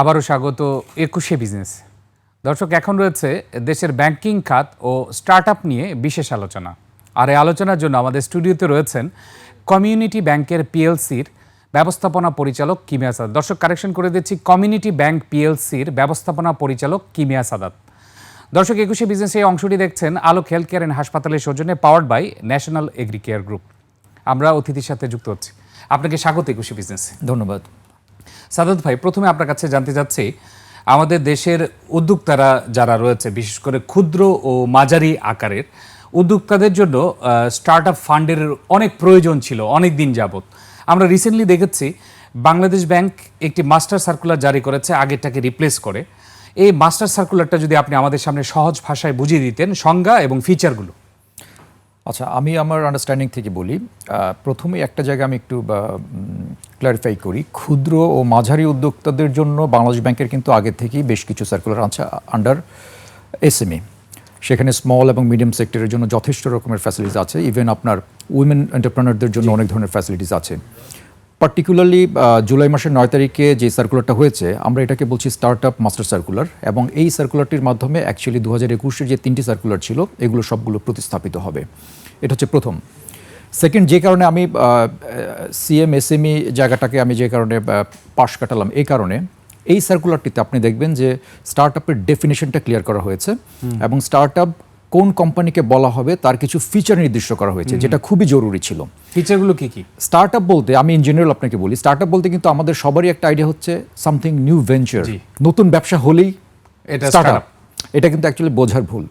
আবারও স্বাগত একুশে বিজনেস। দর্শক, এখন রয়েছে দেশের ব্যাংকিং খাত ও স্টার্ট নিয়ে বিশেষ আলোচনা। আর এই আলোচনার জন্য আমাদের স্টুডিওতে রয়েছেন কমিউনিটি ব্যাংকের পিএলসির ব্যবস্থাপনা পরিচালক কিমিয়া সাদাত। দর্শক, কারেকশন করে দিচ্ছি, কমিউনিটি ব্যাংক পিএলসির ব্যবস্থাপনা পরিচালক কিমিয়া সাদাত। দর্শক, একুশে বিজনেস এই অংশটি দেখছেন আলোক হেলথ কেয়ার অ্যান্ড হাসপাতালের সৌজন্যে powered by national agri care group. আমরা অতিথির সাথে যুক্ত হচ্ছি। আপনাকে স্বাগত একুশে বিজনেসে। ধন্যবাদ। সাদাত ভাই, প্রথমে আপনার কাছে জানতে চাচ্ছি, আমাদের দেশের উদ্যোক্তারা যারা রয়েছে, বিশেষ করে ক্ষুদ্র ও মাঝারি আকারের, উদ্যোক্তাদের জন্য স্টার্ট আপ ফান্ডের অনেক প্রয়োজন ছিল, অনেক দিন যাবত আমরা রিসেন্টলি দেখেছি, বাংলাদেশ ব্যাংক একটি মাস্টার সার্কুলার জারি করেছে, আগেরটাকে রিপ্লেস করে। এই মাস্টার সার্কুলারটা যদি আপনি আমাদের সামনে সহজ ভাষায় বুঝিয়ে দিতেন, সংজ্ঞা এবং ফিচারগুলো আচ্ছা আমি আমার আন্ডারস্ট্যান্ডিং থেকে বলি প্রথমে একটা জায়গা আমি একটু ক্লারিফাই করি। ক্ষুদ্র ও মাঝারি উদ্যোক্তাদের জন্য বাংলাদেশ ব্যাংকের কিন্তু আগে থেকেই বেশ কিছু সার্কুলার আছে আন্ডার এসএমই সেখানে স্মল এবং মিডিয়াম সেক্টরের জন্য যথেষ্ট রকমের ফ্যাসিলিটিস আছে। ইভেন আপনার উইমেন এন্টারপ্রেনারদের জন্য অনেক ধরনের ফ্যাসিলিটিস আছে। পার্টিকুলারলি জুলাই মাসের নয় তারিখে যে সার্কুলারটা হয়েছে আমরা এটাকে বলছি স্টার্ট আপ মাস্টার সার্কুলার এবং এই সার্কুলারটির মাধ্যমে অ্যাকচুয়ালি দু হাজার একুশের যে তিনটি সার্কুলার ছিল এগুলো সবগুলো প্রতিস্থাপিত হবে। এটা হচ্ছে প্রথম। সেকেন্ড যে কারণে আমি সিএম এসএমই জায়গাটাকে আমি যে কারণে পাশ কাটালাম এই কারণে এই সার্কুলারটিতে আপনি দেখবেন যে স্টার্ট আপের ডেফিনেশনটা ক্লিয়ার করা হয়েছে এবং স্টার্ট আপ কোন কোম্পানিকে বলা হবে তার কিছু ফিচার নির্দিষ্ট করা হয়েছে যেটা খুবই জরুরি ছিল। ফিচারগুলো কি কি? স্টার্ট আপ বলতে আমি ইন জেনারেল আপনাকে বলি স্টার্ট আপ বলতে কিন্তু আমাদের সবারই একটা আইডিয়া হচ্ছে সামথিং নিউ ভেঞ্চার নতুন ব্যবসা হলেই এটা স্টার্ট আপ এটা কিন্তু অ্যাকচুয়ালি বোঝার ভুল।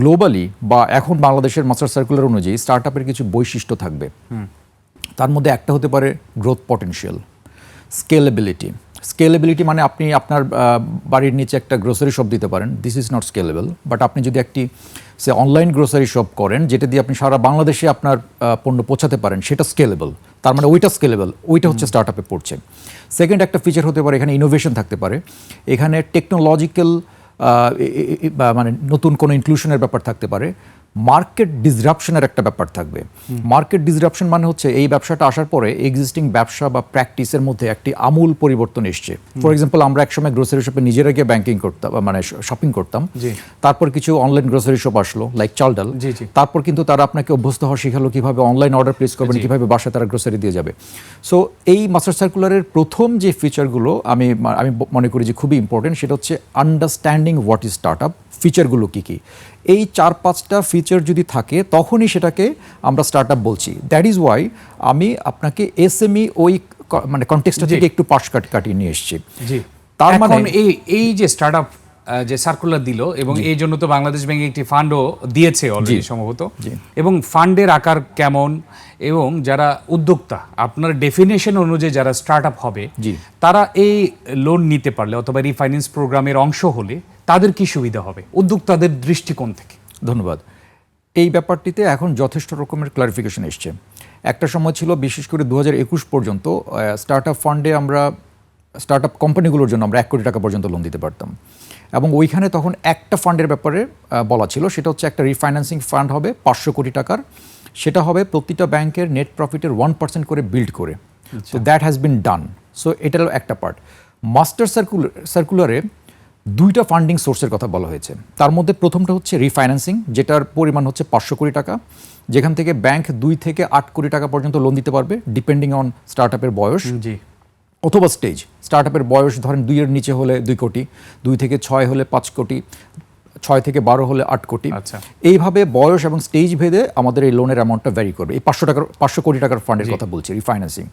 গ্লোবালি বা এখন বাংলাদেশের মাস্টার সার্কুলার অনুযায়ী স্টার্ট আপের কিছু বৈশিষ্ট্য থাকবে। তার মধ্যে একটা হতে পারে গ্রোথ পটেনশিয়াল স্কেলেবিলিটি স্কেলেবিলিটি মানে আপনি আপনার বাড়ির নিচে একটা গ্রোসারি শপ দিতে পারেন। This is not scalable but আপনি যদি একটি, সে অনলাইন গ্রোসারি শপ করেন, যেটা দিয়ে আপনি সারা বাংলাদেশে আপনার পণ্য পৌঁছাতে পারেন, সেটা স্কেলেবল তার মানে ওইটা স্কেলেবল ওইটা হচ্ছে স্টার্ট আপে পড়ছে। সেকেন্ড একটা ফিচার হতে পারে, এখানে ইনোভেশন থাকতে পারে। এখানে টেকনোলজিক্যাল মানে নতুন কোনো ইনক্লুশনের ব্যাপার থাকতে পারে। মার্কেট ডিসরাপশনের একটা ব্যাপার থাকবে। মার্কেট ডিসরাপশন মানে হচ্ছে এই ব্যবসাটা আসার পরে এক্সিস্টিং ব্যবসা বা প্র্যাকটিসের মধ্যে একটি আমূল পরিবর্তন এসছে। ফর এক্সাম্পল আমরা একসময় গ্রোসারি শপে নিজেরা গিয়ে ব্যাংকিং করতাম বা মানে শপিং করতাম। তারপর কিছু অনলাইন গ্রোসারি শপ আসলো লাইক চালডাল। তারপর কিন্তু তারা আপনাকে অভ্যস্ত হওয়া শিখালো কীভাবে অনলাইন অর্ডার প্লেস করবেন কীভাবে বাসায় তারা গ্রোসারি দিয়ে যাবে। সো এই মাস্টার সার্কুলারের প্রথম যে ফিচারগুলো আমি আমি মনে করি যে খুবই ইম্পর্টেন্ট সেটা হচ্ছে understanding what is start up ফিচারগুলো কী কী? এই চার পাঁচটা ফিচার যদি থাকে তখনই সেটাকে আমরা স্টার্ট আপ বলছি। দ্যাট ইজ ওয়াই আমি আপনাকে এস এসএমই ওই মানে কনটেক্সটা থেকে একটু পাশ কাট কাটিয়ে নিয়ে এসেছি। জি। তার মানে- এই এই যে স্টার্টআপ যে সার্কুলার দিল এবং এই জন্য তো বাংলাদেশ ব্যাংক একটি ফান্ডও দিয়েছে অলরেডি সম্ভবত। এবং ফান্ডের আকার কেমন এবং যারা উদ্যোক্তা আপনার ডেফিনেশন অনুযায়ী যারা স্টার্টআপ হবে জি। তারা এই লোন নিতে পারলে অথবা রিফাইন্যান্স প্রোগ্রামের অংশ হলে তাদের কি সুবিধা হবে? উদ্যোক্তাদের দৃষ্টিকোণ থেকে। ধন্যবাদ। এই ব্যাপারটিতে এখন যথেষ্ট রকমের ক্লারিফিকেশন এসছে। একটা সময় ছিল বিশেষ করে দু একুশ পর্যন্ত স্টার্ট আপ ফান্ডে আমরা স্টার্ট আপ কোম্পানিগুলোর জন্য আমরা এক কোটি টাকা পর্যন্ত লোন দিতে পারতাম। এবং ওইখানে তখন একটা ফান্ডের ব্যাপারে বলা ছিল সেটা হচ্ছে একটা রিফাইন্যান্সিং ফান্ড হবে পাঁচশো কোটি টাকার। সেটা হবে প্রতিটা ব্যাংকের নেট প্রফিটের ওয়ান পার্সেন্ট করে বিল্ড করে। So that has been done so এটা হলো একটা পার্ট মাস্টার সার্কুলার সার্কুলারে দুইটা ফান্ডিং সোর্সের কথা বলা হয়েছে। তার মধ্যে প্রথমটা হচ্ছে রিফাইন্যান্সিং যেটার পরিমাণ হচ্ছে পাঁচশো কোটি টাকা। যেখান থেকে ব্যাংক দুই থেকে আট কোটি টাকা পর্যন্ত লোন দিতে পারবে ডিপেন্ডিং অন স্টার্ট আপের বয়স জি। অথবা স্টেজ স্টার্ট আপের বয়স ধরেন দুইয়ের নিচে হলে দুই কোটি দুই থেকে ছয় হলে পাঁচ কোটি। ছয় থেকে বারো হলে আট কোটি। আচ্ছা। এইভাবে বয়স এবং স্টেজ ভেদে আমাদের এই লোনের অ্যামাউন্টটা ভ্যারি করবে। এই পাঁচশো টাকার পাঁচশো কোটি টাকার ফান্ডের কথা বলছি রিফাইন্যান্সিং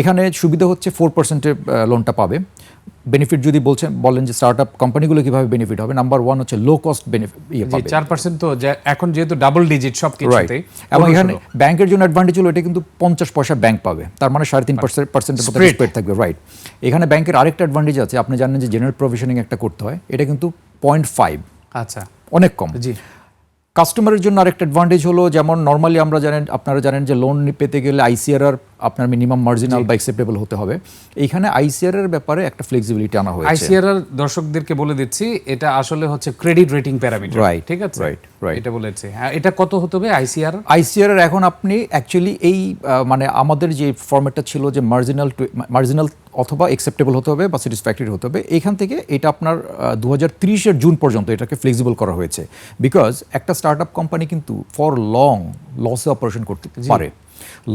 এখানে সুবিধা হচ্ছে ফোর পার্সেন্টের লোনটা পাবে। বেনিফিট যদি বলছেন বলেন যে স্টার্ট আপ কোম্পানিগুলো কীভাবে বেনিফিট হবে? নাম্বার ওয়ান হচ্ছে লো কস্ট বেনিফিট চার পার্সেন্ট তো এখন যেহেতু ডাবল ডিজিট সব কিছুতে এবং এখানে ব্যাংকের জন্য অ্যাডভান্টেজ হলো এটা কিন্তু পঞ্চাশ পয়সা ব্যাংক পাবে। তার মানে সাড়ে তিন পার্সেন্ট পার্সেন্টের মতো। স্প্রেড থাকবে রাইট এখানে ব্যাংকের আরেকটা অ্যাডভান্টেজ আছে আপনি জানেন যে জেনারেল প্রভিশনিং একটা করতে হয়। এটা কিন্তু পয়েন্ট ফাইভ আচ্ছা। অনেক কম। জি। কাস্টমারের জন্য আরেকটা অ্যাডভান্টেজ হলো যেমন নর্মালি আমরা জানেন আপনারা জানেন যে লোন পেতে গেলে আইসিআরআর আপনার মিনিমাম মার্জিনাল বা অ্যাকসেপ্টেবল হতে হবে। এইখানে আইসিআর এর ব্যাপারে একটা ফ্লেক্সিবিলিটি আনা হয়েছে। আইসিআর দর্শকদেরকে বলে দিচ্ছি এটা আসলে হচ্ছে ক্রেডিট রেটিং প্যারামিটার Right, ঠিক আছে? Right right. এটা বলেছে। হ্যাঁ এটা কত হতে হবে আইসিআর আইসিআর এর এখন আপনি অ্যাকচুয়ালি এই মানে আমাদের যে ফর্মেটটা ছিল যে মার্জিনাল মার্জিনাল অথবা অ্যাকসেপ্টেবল হতে হবে বা স্যাটিসফ্যাক্টরি হতে হবে এখান থেকে এটা আপনার দু হাজার জুন পর্যন্ত এটাকে ফ্লেক্সিবল করা হয়েছে। বিকজ একটা স্টার্ট আপ কোম্পানি কিন্তু ফর লং লসে অপারেশন করতে পারে।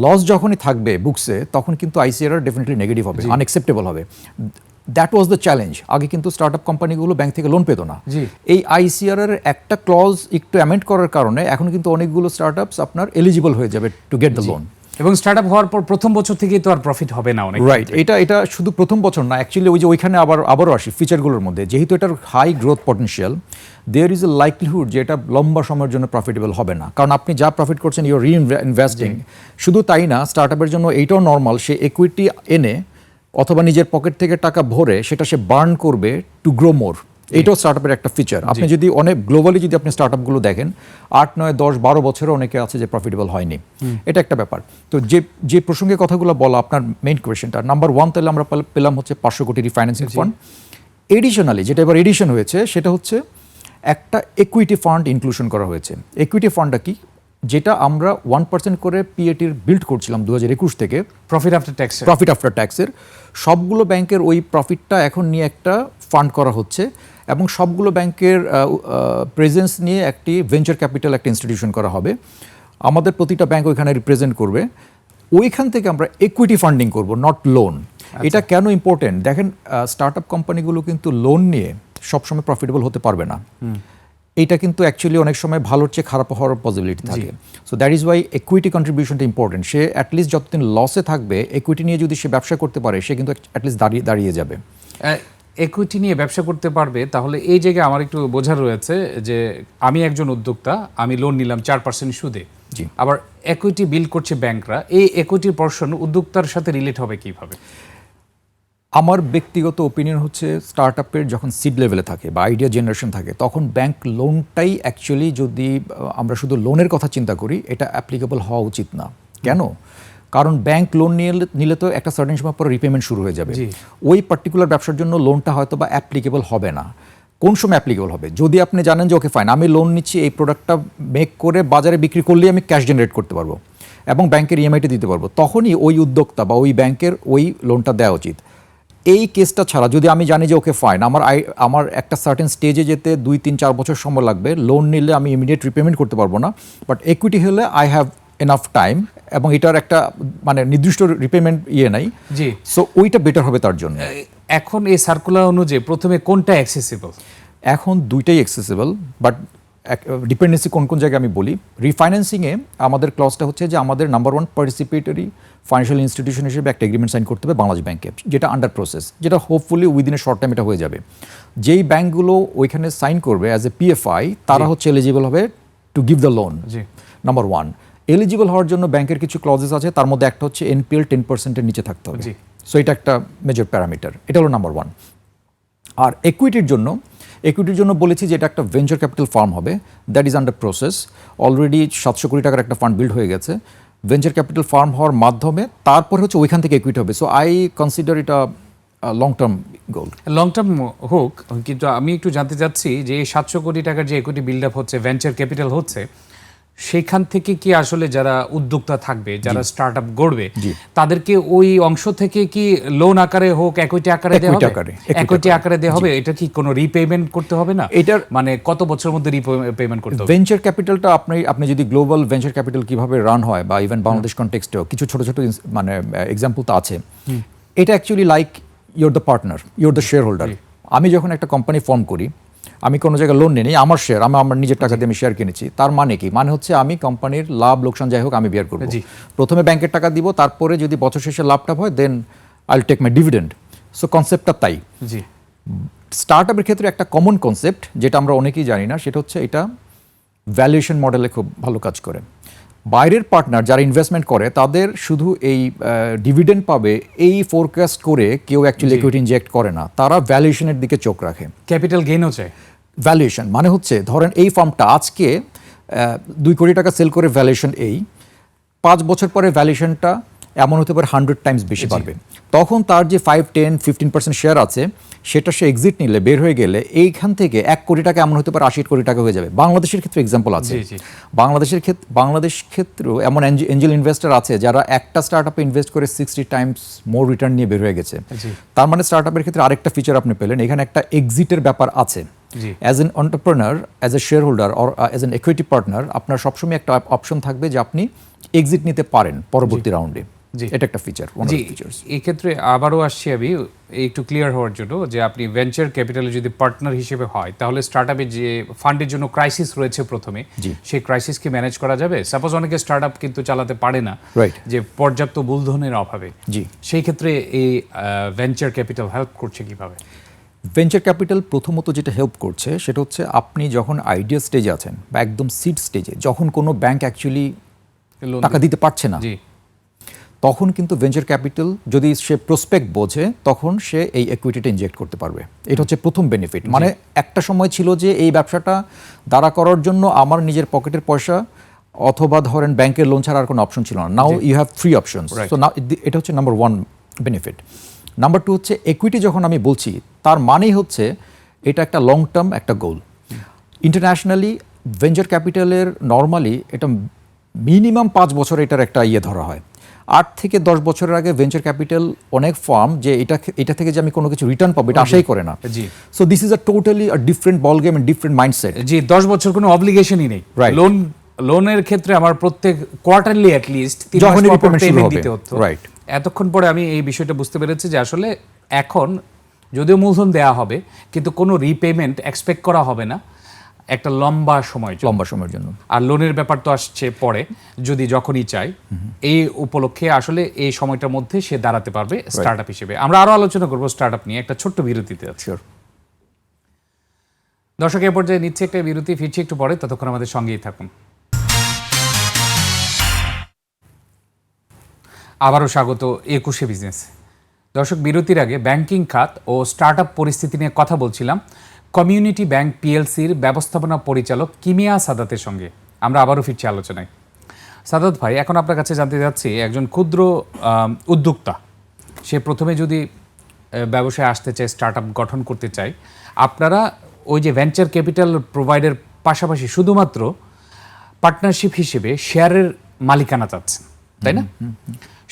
লস যখনই থাকবে বুকসে তখন কিন্তু আইসিআর ডেফিনেটলি নেগেটিভ হবে আনএক্সেপ্টেবল হবে। দ্যাট ওয়াজ দ্য চ্যালেঞ্জ আগে কিন্তু স্টার্ট আপ কোম্পানিগুলো ব্যাংক থেকে লোন পেত না। এই আইসিআর এর একটা ক্লজ একটু অ্যামেন্ড করার কারণে এখন কিন্তু অনেকগুলো স্টার্ট আপনার এলিজিবল হয়ে যাবে টু গেট দ্য লোন এবং স্টার্ট আপ হওয়ার পর প্রথম বছর থেকেই তো আর প্রফিট হবে না অনেক রাইট এটা এটা শুধু প্রথম বছর না অ্যাকচুয়ালি ওই যে ওইখানে আবার আবারও আসি ফিচারগুলোর মধ্যে। যেহেতু এটার high growth potential there is a likelihood যে এটা লম্বা সময়ের জন্য প্রফিটেবল হবে না। কারণ আপনি যা প্রফিট করছেন ইউর রি ইনভেস্টিং শুধু তাই না স্টার্ট আপের জন্য এইটাও নর্মাল সে একুইটি এনে অথবা নিজের পকেট থেকে টাকা ভরে সেটা সে বার্ন করবে টু গ্রো মোর এইটাও স্টার্টআপের একটা ফিচার আপনি যদি অনেক গ্লোবালি যদি আপনি স্টার্টআপগুলো দেখেন আট নয় দশ বারো বছরও অনেকে আছে যে প্রফিটেবল হয়নি। এটা একটা ব্যাপার। তো যে যে প্রসঙ্গে কথাগুলো বলা আপনার মেইন কোয়েশ্চেনটা নাম্বার ওয়ান তাহলে আমরা পেলাম হচ্ছে পাঁচশো কোটি রিফাইন্যান্সিং ফান্ড এডিশনালি যেটা এবার এডিশন হয়েছে সেটা হচ্ছে একটা একুইটি ফান্ড ইনক্লুশন করা হয়েছে। একুইটি ফান্ডটা কি? যেটা আমরা ওয়ান পার্সেন্ট করে পিএটির বিল্ড করছিলাম দু হাজার একুশ থেকে। Profit after tax profit after ট্যাক্সের সবগুলো ব্যাংকের ওই প্রফিটটা এখন নিয়ে একটা ফান্ড করা হচ্ছে। এবং সবগুলো ব্যাংকের প্রেজেন্স নিয়ে একটি ভেঞ্চার ক্যাপিটাল একটা ইনস্টিটিউশন করা হবে। আমাদের প্রতিটা ব্যাংক ওইখানে রিপ্রেজেন্ট করবে। ওইখান থেকে আমরা একুইটি ফান্ডিং করব নট লোন এটা কেন ইম্পর্টেন্ট দেখেন স্টার্ট আপ কোম্পানিগুলো কিন্তু লোন নিয়ে সবসময় প্রফিটেবল হতে পারবে না। এটা কিন্তু অ্যাকচুয়ালি অনেক সময় ভালোর চেয়ে খারাপ হওয়ার পসিবিলিটি থাকে। So that is why equity কন্ট্রিবিউশনটা important সে অ্যাটলিস্ট যতদিন লসে থাকবে একুইটি নিয়ে যদি সে ব্যবসা করতে পারে সে কিন্তু অ্যাটলিস্ট দাঁড়িয়ে দাঁড়িয়ে যাবে। একুইটি নিয়ে ব্যবসা করতে পারবে তাহলে এই জায়গায় আমার একটু বোঝা রয়েছে যে আমি একজন উদ্যোক্তা আমি লোন নিলাম চার পার্সেন্ট সুদে। আবার একুইটি বিল করছে ব্যাংকরা এই একুইটির পর্ষণ উদ্যোক্তার সাথে রিলেট হবে কীভাবে? আমার ব্যক্তিগত ওপিনিয়ন হচ্ছে স্টার্ট আপের যখন সিড লেভেলে থাকে বা আইডিয়া জেনারেশন থাকে তখন ব্যাংক লোনটাই অ্যাকচুয়ালি যদি আমরা শুধু লোনের কথা চিন্তা করি এটা অ্যাপ্লিকেবল হওয়া উচিত না। কেন? কারণ ব্যাংক লোন নিয়ে নিলে তো একটা সার্টেন সময় পরে রিপেমেন্ট শুরু হয়ে যাবে। ওই পার্টিকুলার ব্যবসার জন্য লোনটা হয়তো বা অ্যাপ্লিকেবল হবে না। কোন সময় অ্যাপ্লিকেবল হবে? যদি আপনি জানেন যে ওকে ফাইন আমি লোন নিচ্ছি এই প্রোডাক্টটা মেক করে বাজারে বিক্রি করলেই আমি ক্যাশ জেনারেট করতে পারব এবং ব্যাংকের ইএমআইটি দিতে পারব। তখনই ওই উদ্যোক্তা বা ওই ব্যাংকের ওই লোনটা দেওয়া উচিত। এই কেসটা ছাড়া যদি আমি জানি যে ওকে ফাইন আমার আই আমার একটা সার্টেন স্টেজে যেতে দুই তিন চার বছর সময় লাগবে লোন নিলে আমি ইমিডিয়েট রিপেমেন্ট করতে পারব না বাট একুইটি হলে আই হ্যাভ এনাফ টাইম এবং এটার একটা মানে নির্দিষ্ট রিপেমেন্ট ইয়ে নাই। জি। সো ওইটা বেটার হবে তার জন্য। এখন এই সার্কুলার অনুযায়ী প্রথমে কোনটা অ্যাক্সেসিবল এখন দুইটাই অ্যাক্সেসিবল বাট ডিপেন্ডেন্সি কোন কোন জায়গায় আমি বলি। রিফাইন্যান্সিংয়ে আমাদের ক্লসটা হচ্ছে যে আমাদের number one participatory financial institution হিসেবে একটা এগ্রিমেন্ট সাইন করতে হবে বাংলাদেশ ব্যাংকে যেটা আন্ডার প্রসেস যেটা hopefully within a short time এটা হয়ে যাবে। যেই ব্যাংকগুলো ওইখানে সাইন করবে অ্যাজ এ পিএফআই তারা হচ্ছে এলিজিবল হবে টু গিভ দ্য লোন জি। নাম্বার ওয়ান এলিজিবল হওয়ার জন্য ব্যাংকের কিছু ক্লজেস আছে তার মধ্যে একটা হচ্ছে এনপিএল টেন পার্সেন্টের নিচে থাকতে হবে। সো এটা একটা মেজর প্যারামিটার এটা হলো নাম্বার ওয়ান আর একুইটির জন্য একুইটির জন্য বলেছি যে এটা একটা ভেঞ্চার ক্যাপিটাল ফার্ম হবে। That is under process already সাতশো কোটি টাকার একটা ফান্ড বিল্ড হয়ে গেছে। ভেঞ্চার ক্যাপিটাল ফার্ম হওয়ার মাধ্যমে তারপরে হচ্ছে ওইখান থেকে একুইটি হবে। সো আই কনসিডার এটা long term goal long term হোক কিন্তু আমি একটু জানতে চাচ্ছি যে এই সাতশো কোটি টাকার যে একুইটি বিল্ড আপ হচ্ছে ভেঞ্চার ক্যাপিটাল হচ্ছে সেখান থেকে কি আসলে যারা উদ্যোক্তা থাকবে যারা স্টার্ট আপ গড়বে তাদেরকে ওই অংশ থেকে কি লোন আকারে হোক একুইটি আকারে দেওয়া হবে? আকারে, equity আকারে। দেওয়া হবে? এটা কি কোনো রিপেমেন্ট করতে হবে না? এটার- মানে কত বছরের মধ্যে রিপেমেন্ট করতে হবে? ভেঞ্চার ক্যাপিটালটা আপনি আপনি যদি গ্লোবাল ভেঞ্চার ক্যাপিটাল কীভাবে রান হয় বা ইভেন বাংলাদেশ কনটেক্সটেও কিছু ছোট ছোট মানে এক্সাম্পল তো আছে। এটা actually like your the partner your the shareholder আমি যখন একটা কোম্পানি ফর্ম করি আমি কোনো জায়গায় লোন নিই আমার শেয়ার আমি আমার নিজের টাকা দিয়ে আমি শেয়ার কিনেছি। তার মানে কি? মানে হচ্ছে আমি কোম্পানির লাভ লোকসান যাই হোক আমি বিয়ার করব। প্রথমে ব্যাংকের টাকা দিব তারপরে যদি বছর শেষে লাভটা হয় দেন আইল টেক মাই ডিভিডেন্ড সো কনসেপ্টটা তাই। জি। স্টার্ট আপের ক্ষেত্রে একটা কমন কনসেপ্ট যেটা আমরা অনেকেই জানি না সেটা হচ্ছে এটা ভ্যালুয়েশন মডেলে খুব ভালো কাজ করে। বাইরের পার্টনার যারা ইনভেস্টমেন্ট করে তাদের শুধু এই ডিভিডেন্ড পাবে এই ফোরকাস্ট করে কেউ অ্যাকচুয়ালি ইকুইটি ইনজেক্ট করে না। তারা ভ্যালুয়েশনের দিকে চোখ রাখে। ক্যাপিটাল গেইনও হচ্ছে ভ্যালুয়েশন মানে হচ্ছে ধরেন এই ফার্মটা আজকে দুই কোটি টাকা সেল করে ভ্যালুয়েশন এই। পাঁচ বছর পরে ভ্যালুয়েশনটা এমন হতে পারে হান্ড্রেড টাইমস বেশি পারবে তখন তার যে five ten fifteen percent share আছে সেটা সে এক্সিট নিলে বের হয়ে গেলে এইখান থেকে এক কোটি টাকা এমন হতে পারে আশি কোটি টাকা হয়ে যাবে। বাংলাদেশের ক্ষেত্রে এক্সাম্পল আছে। বাংলাদেশের ক্ষেত্রে বাংলাদেশ ক্ষেত্রেও এমন এঞ্জেল ইনভেস্টর আছে যারা একটা স্টার্ট আপে ইনভেস্ট করে সিক্সটি টাইমস মোর রিটার্ন নিয়ে বের হয়ে গেছে। তার মানে স্টার্ট আপের ক্ষেত্রে আরেকটা ফিচার আপনি পেলেন এখানে একটা এক্সিটের ব্যাপার আছে। As an entrepreneur as a shareholder or as an equity partner আপনার সবসময় একটা অপশন থাকবে যে আপনি এক্সিট নিতে পারেন পরবর্তী রাউন্ডে। এটা একটা ফিচার এই ক্ষেত্রে আবারও আসছি আমি একটু ক্লিয়ার হওয়ার জন্য যে আপনি ভেঞ্চার ক্যাপিটালে যদি পার্টনার হিসেবে হয় তাহলে স্টার্ট আপে যে ফান্ডের জন্য ক্রাইসিস রয়েছে প্রথমে সেই ক্রাইসিস কি ম্যানেজ করা যাবে। সাপোজ অনেকে স্টার্ট আপ কিন্তু চালাতে পারে না. যে পর্যাপ্ত মূলধনের অভাবে। জি। সেই ক্ষেত্রে এই ভেঞ্চার ক্যাপিটাল হেল্প করছে কীভাবে? ভেঞ্চার ক্যাপিটাল প্রথমত যেটা হেল্প করছে সেটা হচ্ছে আপনি যখন আইডিয়া স্টেজে আছেন বা একদম সিড স্টেজে যখন কোনো ব্যাংক অ্যাকচুয়ালি টাকা দিতে পারছে না জি। তখন কিন্তু ভেঞ্চার ক্যাপিটাল যদি সে প্রসপেক্ট বোঝে তখন সে এই ইকুইটিটা ইনজেক্ট করতে পারবে। এটা হচ্ছে প্রথম বেনিফিট মানে একটা সময় ছিল যে এই ব্যবসাটা দাঁড়া করার জন্য আমার নিজের পকেটের পয়সা অথবা ধরেন ব্যাংকের লোন ছাড়া আর কোনো অপশন ছিল না। Now you have three. So এটা হচ্ছে number one benefit number two হচ্ছে একুইটি যখন আমি বলছি তার মানেই হচ্ছে এটা একটা লং টার্ম একটা গোল ইন্টারন্যাশনালি ভেঞ্চার ক্যাপিটালের নর্মালি এটা মিনিমাম পাঁচ বছর এটার একটা ইয়ে ধরা হয়। আট থেকে দশ বছরের আগে ভেঞ্চার ক্যাপিটাল অনেক ফার্ম যে এটা এটা থেকে যে আমি কোনো কিছু রিটার্ন পাবো এটা আশাই করে না। জি। So this is a totally a different ball game and different mindset জি দশ বছর কোনো অব্লিগেশনই নেই. লোন লোনের ক্ষেত্রে আমার প্রত্যেক কোয়ার্টারলি অ্যাট লিস্ট যখনই repayment শুরু হবে, right. এতক্ষণ পরে আমি এই বিষয়টা বুঝতে পেরেছি যে আসলে এখন যদিও মূলধন দেয়া হবে কিন্তু কোনো রিপেমেন্ট এক্সপেক্ট করা হবে না। একটা লম্বা সময় লম্বা সময়ের জন্য। আর লোনের ব্যাপার তো আসছে পরে যদি যখনই চাই এই উপলক্ষে আসলে এই সময়টার মধ্যে সে দাঁড়াতে পারবে স্টার্ট আপ হিসেবে। আমরা আরও আলোচনা করব স্টার্ট আপ নিয়ে একটা ছোট্ট বিরতিতে আছে। দর্শক এ পর্যায়ে নিচ্ছে একটা বিরতি ফিরছি একটু পরে ততক্ষণ আমাদের সঙ্গেই থাকুন। আবারও স্বাগত একুশে বিজনেস। দর্শক বিরতির আগে ব্যাংকিং খাত ও স্টার্ট আপ পরিস্থিতি নিয়ে কথা বলছিলাম। কমিউনিটি ব্যাংক পিএলসির ব্যবস্থাপনা পরিচালক কিমিয়া সাদাতের সঙ্গে। আমরা আবারও ফিরছি আলোচনায়। সাদাত ভাই এখন আপনার কাছে জানতে চাচ্ছি একজন ক্ষুদ্র উদ্যোক্তা সে প্রথমে যদি ব্যবসায় আসতে চায় স্টার্ট আপ গঠন করতে চায় আপনারা ওই যে ভেঞ্চার ক্যাপিটাল প্রোভাইডের পাশাপাশি শুধুমাত্র পার্টনারশিপ হিসেবে শেয়ারের মালিকানা চাচ্ছেন তাই না?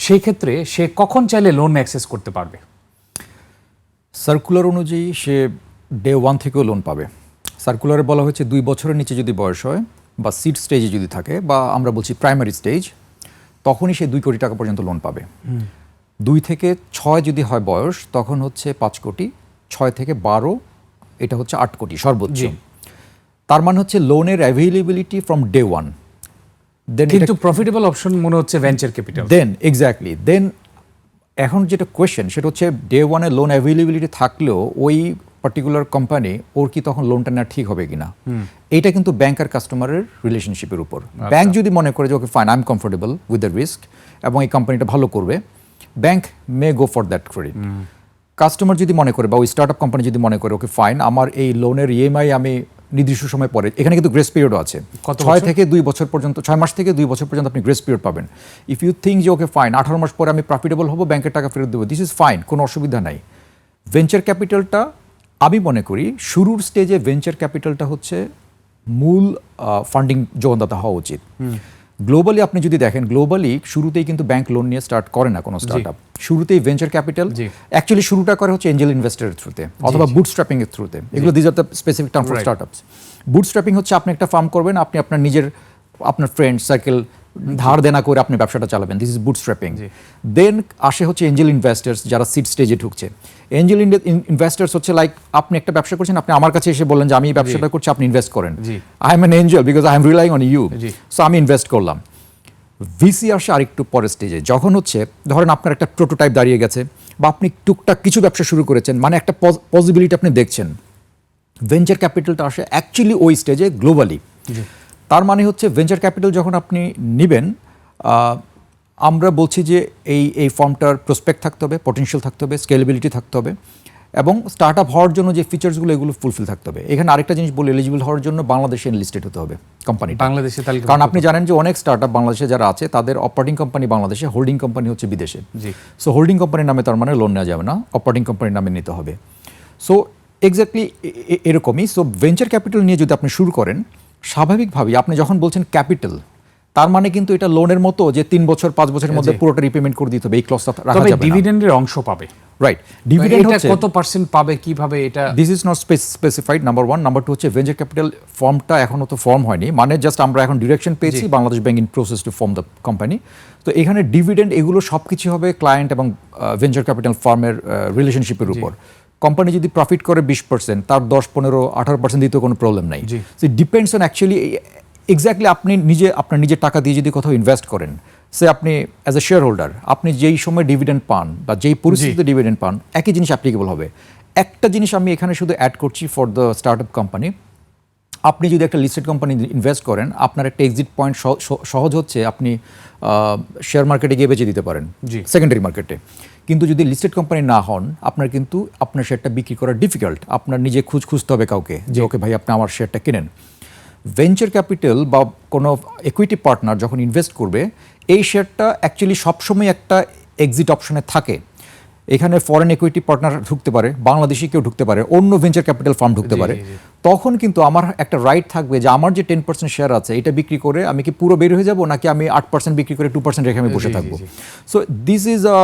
সেই ক্ষেত্রে সে কখন চাইলে লোন অ্যাক্সেস করতে পারবে? সার্কুলার অনুযায়ী সে ডে ওয়ান থেকেও লোন পাবে। সার্কুলারে বলা হয়েছে দুই বছরের নিচে যদি বয়স হয় বা সিড স্টেজে যদি থাকে বা আমরা বলছি প্রাইমারি স্টেজ তখনই সে দুই কোটি টাকা পর্যন্ত লোন পাবে। দুই থেকে ছয় যদি হয় বয়স তখন হচ্ছে পাঁচ কোটি ছয় থেকে বারো এটা হচ্ছে আট কোটি সর্বোচ্চ। তার মানে হচ্ছে লোনের availability from day one then কিন্তু প্রফিটেবল অপশন মনে হচ্ছে venture capital then exactly then এখন যেটা কোয়েশ্চেন সেটা হচ্ছে ডে ওয়ানে লোন অ্যাভেলেবিলিটি থাকলেও ওই পার্টিকুলার কোম্পানি ওর কি তখন লোনটা নেওয়া ঠিক হবে কিনা? এইটা কিন্তু ব্যাংক আর কাস্টমারের রিলেশনশিপের উপর ব্যাংক যদি মনে করে যে okay fine I am comfortable with the risk এবং এই কোম্পানিটা ভালো করবে bank may go for that credit customer যদি মনে করে বা ওই স্টার্ট আপ কোম্পানি যদি মনে করে ওকে ফাইন আমার এই লোনের ইএমআই আমি নির্দিষ্ট সময় পরে এখানে কিন্তু গ্রেস পিরিয়ডও আছে। ছয় থেকে দুই বছর পর্যন্ত ছয় মাস থেকে দুই বছর পর্যন্ত আপনি গ্রেস পিরিয়ড পাবেন। ইফ ইউ থিঙ্ক যে ওকে ফাইন আঠারো মাস পরে আমি প্রফিটেবল হব ব্যাংকের টাকা ফেরত দেবো দিস ইজ ফাইন কোনো অসুবিধা নাই। ভেঞ্চার ক্যাপিটালটা আমি মনে করি শুরুর স্টেজে ভেঞ্চার ক্যাপিটালটা হচ্ছে মূল ফান্ডিং যোগানদাতা হওয়া উচিত। গ্লোবালি আপনি যদি দেখেন গ্লোবালি শুরুতেই কিন্তু ব্যাংক লোন নিয়ে স্টার্ট করে না কোনো স্টার্ট আপ শুরুতেই ভেঞ্চার ক্যাপিটাল অ্যাকচুয়ালি শুরুটা করে হচ্ছে এঞ্জেল ইনভেস্টরের থ্রুতে অথবা বুটস্ট্র্যাপিং এর থ্রুতে এগুলো these are the specific term for Right. Startups bootstrapping হচ্ছে আপনি একটা ফার্ম করবেন আপনি আপনার নিজের আপনার ফ্রেন্ড সার্কেল ধার দেনা করে আপনি ব্যবসাটা চালাবেন। দিস ইজ বুটস্ট্র্যাপিং দেন আসে হচ্ছে এঞ্জেল ইনভেস্টার্স যারা সিড স্টেজে ঢুকছে। এঞ্জেল ইনভেস্টার্স হচ্ছে লাইক আপনি একটা ব্যবসা করছেন আপনি আমার কাছে এসে বললেন যে আমি এই ব্যবসাটা করছি আপনি ইনভেস্ট করেন। I am an angel because I am relying on you so আমি ইনভেস্ট করলাম। ভিসি আসে আরেকটু পরের স্টেজে যখন হচ্ছে ধরেন আপনার একটা প্রোটোটাইপ দাঁড়িয়ে গেছে বা আপনি টুকটাক কিছু ব্যবসা শুরু করেছেন মানে একটা পসিবিলিটি আপনি দেখছেন। ভেঞ্চার ক্যাপিটালটা আসে অ্যাকচুয়ালি ওই স্টেজে গ্লোবালি তার মানে হচ্ছে ভেঞ্চার ক্যাপিটাল যখন আপনি নেবেন আমরা বলছি যে এই এই ফর্মটার প্রসপেক্ট থাকতে হবে পটেনশিয়াল থাকতে হবে স্কেলেবিলিটি থাকতে হবে এবং স্টার্ট আপ হওয়ার জন্য যে ফিচার্সগুলো এগুলো ফুলফিল থাকতে হবে। এখানে আরেকটা জিনিস বলি এলিজিবল হওয়ার জন্য বাংলাদেশে লিস্টেড হতে হবে কোম্পানি বাংলাদেশে কারণ আপনি জানেন যে অনেক স্টার্ট আপ বাংলাদেশে যারা আছে তাদের অপারেটিং কোম্পানি বাংলাদেশে হোল্ডিং কোম্পানি হচ্ছে বিদেশে। জি। সো হোল্ডিং কোম্পানির নামে তার মানে লোন নেওয়া যাবে না অপারেটিং কোম্পানির নামে নিতে হবে। সো এক্স্যাক্টলি এরকমই। সো ভেঞ্চার ক্যাপিটাল নিয়ে যদি আপনি শুরু করেন স্বাভাবিকভাবেই আপনি যখন বলছেন ক্যাপিটাল তার মানে কিন্তু এটা লোনের মতো যে তিন বছর পাঁচ বছরের মধ্যে পুরোটা রিপেমেন্ট করে দিতে হবে এই ক্লসটা রাখা যাবে না। ডিভিডেন্ডের অংশ পাবে। রাইট ডিভিডেন্ড হচ্ছে কত পার্সেন্ট পাবে কীভাবে এটা this is not specified number one number two হচ্ছে ভেঞ্চার ক্যাপিটাল ফর্মটা এখনও তো ফর্ম হয়নি। মানে জাস্ট আমরা এখন ডিরেকশন পেয়েছি Bangladesh bank in process to form the company তো এখানে ডিভিডেন্ড এগুলো সব কিছু হবে ক্লায়েন্ট এবং ভেঞ্চার ক্যাপিটাল ফার্মের রিলেশনশিপের উপর। কোম্পানি যদি প্রফিট করে বিশ পার্সেন্ট তার দশ পনেরো আঠারো পার্সেন্ট দিতে কোনো প্রবলেম নাই। জি। ডিপেন্ডস অন অ্যাকচুয়ালি এক্স্যাক্টলি আপনি নিজে আপনার নিজের টাকা দিয়ে যদি কোথাও ইনভেস্ট করেন সে আপনি অ্যাজ এ শেয়ার হোল্ডার আপনি যেই সময় ডিভিডেন্ড পান বা যেই পরিস্থিতিতে ডিভিডেন্ড পান একই জিনিস অ্যাপ্লিকেবল হবে। একটা জিনিস আমি এখানে শুধু অ্যাড করছি for the start up company আপনি যদি একটা লিস্টেড কোম্পানি ইনভেস্ট করেন আপনার একটা এক্সিট পয়েন্ট সহজ হচ্ছে আপনি শেয়ার মার্কেটে গিয়ে বেচে দিতে পারেন। জি। সেকেন্ডারি মার্কেটে কিন্তু যদি লিস্টেড কোম্পানি না হন আপনার কিন্তু আপনার শেয়ারটা বিক্রি করা ডিফিকাল্ট আপনার নিজে খুঁজ খুঁজতে হবে কাউকে যে ওকে ভাই আপনি আমার শেয়ারটা কিনেন। ভেঞ্চার ক্যাপিটাল বা কোনো ইকুইটি পার্টনার যখন ইনভেস্ট করবে এই শেয়ারটা অ্যাকচুয়ালি সবসময় একটা এক্সিট অপশনে থাকে। এখানে ফরেন ইকুইটি পার্টনার ঢুকতে পারে বাংলাদেশি কেউ ঢুকতে পারে অন্য ভেঞ্চার ক্যাপিটাল ফার্ম ঢুকতে পারে। তখন কিন্তু আমার একটা রাইট থাকবে যে আমার যে টেন পার্সেন্ট শেয়ার আছে এটা বিক্রি করে আমি কি পুরো বের হয়ে যাব নাকি আমি আট পার্সেন্ট বিক্রি করে টু পার্সেন্ট রেখে আমি বসে থাকব? So this is a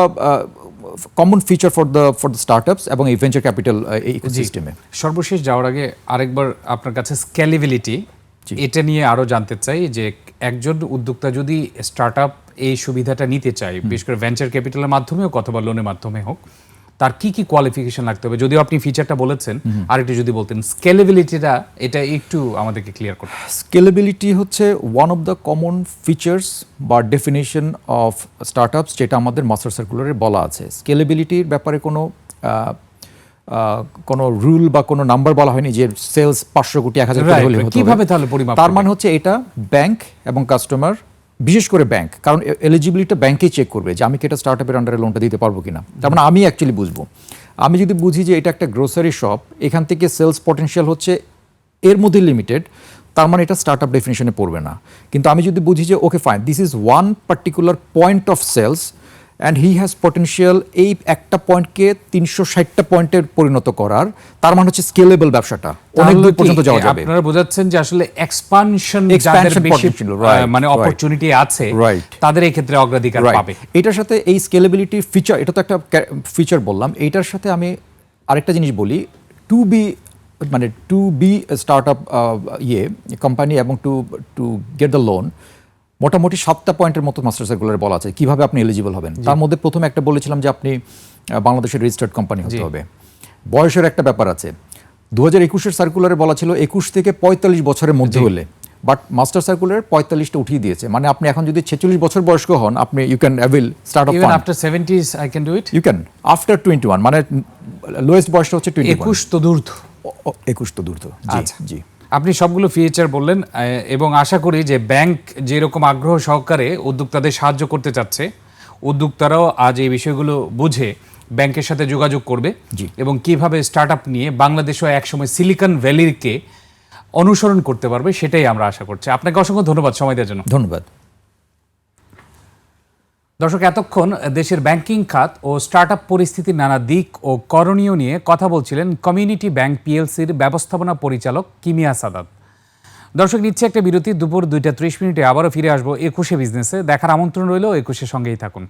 common feature for the for the startups এবং এই ভেঞ্চার ক্যাপিটাল এই সিস্টেমে সর্বশেষ যাওয়ার আগে আরেকবার আপনার কাছে স্ক্যালেবিলিটি এটা নিয়ে আরও জানতে চাই যে একজন উদ্যোক্তা যদি স্টার্ট এই সুবিধাটা নিতে চায় বিশেষ করে ভেঞ্চার ক্যাপিটালের মাধ্যমে হোক অথবা লোনের মাধ্যমে হোক তার কি কি কোয়ালিফিকেশন লাগতে হবে? যদিও আপনি ফিচারটা বলেছেন আর একটু যদি বলতেন স্কেলেবিলিটিটা এটা একটু আমাদেরকে ক্লিয়ার করতে স্কেলেবিলিটি হচ্ছে one of the common features বা ডেফিনেশন অফ স্টার্টআপস যেটা আমাদের মাস্টার সার্কুলারে বলা আছে। স্কেলেবিলিটির ব্যাপারে কোনো কোনো রুল বা কোনো নাম্বার বলা হয়নি যে সেলস পাঁচশো কোটি এক হাজার কোটি হলে। কীভাবে তাহলে পরিমাপ তার মানে হচ্ছে এটা ব্যাংক এবং কাস্টমার বিশেষ করে ব্যাংক কারণ এলিজিবিলিটি ব্যাংকে চেক করবে যে আমি কি এটা স্টার্টআপের আন্ডারে লোনটা দিতে পারব কিনা। তার মানে আমি অ্যাকচুয়ালি বুঝব। আমি যদি বুঝি যে এটা একটা গ্রোসারি শপ এখান থেকে সেলস পটেনশিয়াল হচ্ছে এর মধ্যে লিমিটেড তার মানে এটা স্টার্টআপ ডেফিনেশনে পড়বে না। কিন্তু আমি যদি বুঝি যে okay fine this is one particular point of sales and he has potential এই একটা পয়েন্টকে তিনশো ষাটটা পয়েন্টে পরিণত করার। তার মানে হচ্ছে স্কেলেবল ব্যবসাটা। অনেক দূর পর্যন্ত যাওয়া যাবে। আপনারা বোঝাচ্ছেন যে আসলে এক্সপানশন মানে অপরচুনিটি আছে তাদের এই ক্ষেত্রে অগ্রাধিকার. পাবে। এটার সাথে এই স্কেলেবিলিটি ফিচার এটা তো একটা ফিচার বললাম। এইটার সাথে আমি আরেকটা জিনিস বলি। টু বি মানে টু বি স্টার্ট আপ ইয়ে কোম্পানি এবং to to get the loan মোটামুটি সাতটা পয়েন্টের মতো মাস্টার সার্কুলারে বলা আছে। কীভাবে আপনি এলিজিবল হবেন? তার মধ্যে প্রথমে একটা বলেছিলাম যে আপনি বাংলাদেশের রেজিস্টার্ড কোম্পানি হতে হবে। বয়সের একটা ব্যাপার আছে। দু হাজার একুশের সার্কুলারে বলা ছিল একুশ থেকে পঁয়তাল্লিশ বছরের মধ্যে হলে। বাট মাস্টার সার্কুলার পঁয়তাল্লিশটা উঠিয়ে দিয়েছে। মানে আপনি এখন যদি ছেচল্লিশ বছর বয়স্ক হন আপনি you can avail startup after seventies I can do it you can after twenty one মানে লোয়েস্ট বয়সটা হচ্ছে টোয়েন্টি একুশ তো দূর্ধ একুশ তো দূর আচ্ছা। জি। আপনি সবগুলো ফিচার বললেন এবং আশা করি যে ব্যাংক যেরকম আগ্রহ সহকারে উদ্যোক্তাদের সাহায্য করতে চাচ্ছে উদ্যোক্তারাও আজ এই বিষয়গুলো বুঝে ব্যাংকের সাথে যোগাযোগ করবে জি। এবং কীভাবে স্টার্ট আপ নিয়ে বাংলাদেশও একসময় সিলিকন ভ্যালিকে অনুসরণ করতে পারবে সেটাই আমরা আশা করছি। আপনাকে অসংখ্য ধন্যবাদ সময় দেওয়ার জন্য। ধন্যবাদ। দর্শক, এতক্ষণ দেশের ব্যাংকিং খাত ও স্টার্ট আপ পরিস্থিতির নানা দিক ও করণীয় নিয়ে কথা বলছিলেন কমিউনিটি ব্যাংক পিএলসির ব্যবস্থাপনা পরিচালক কিমিয়া সাদাত। দর্শক, নিচ্ছে একটা বিরতি। দুপুর দুইটা ত্রিশ মিনিটে আবারও ফিরে আসব একুশে বিজনেসে। দেখার আমন্ত্রণ রইল, একুশের সঙ্গেই থাকুন।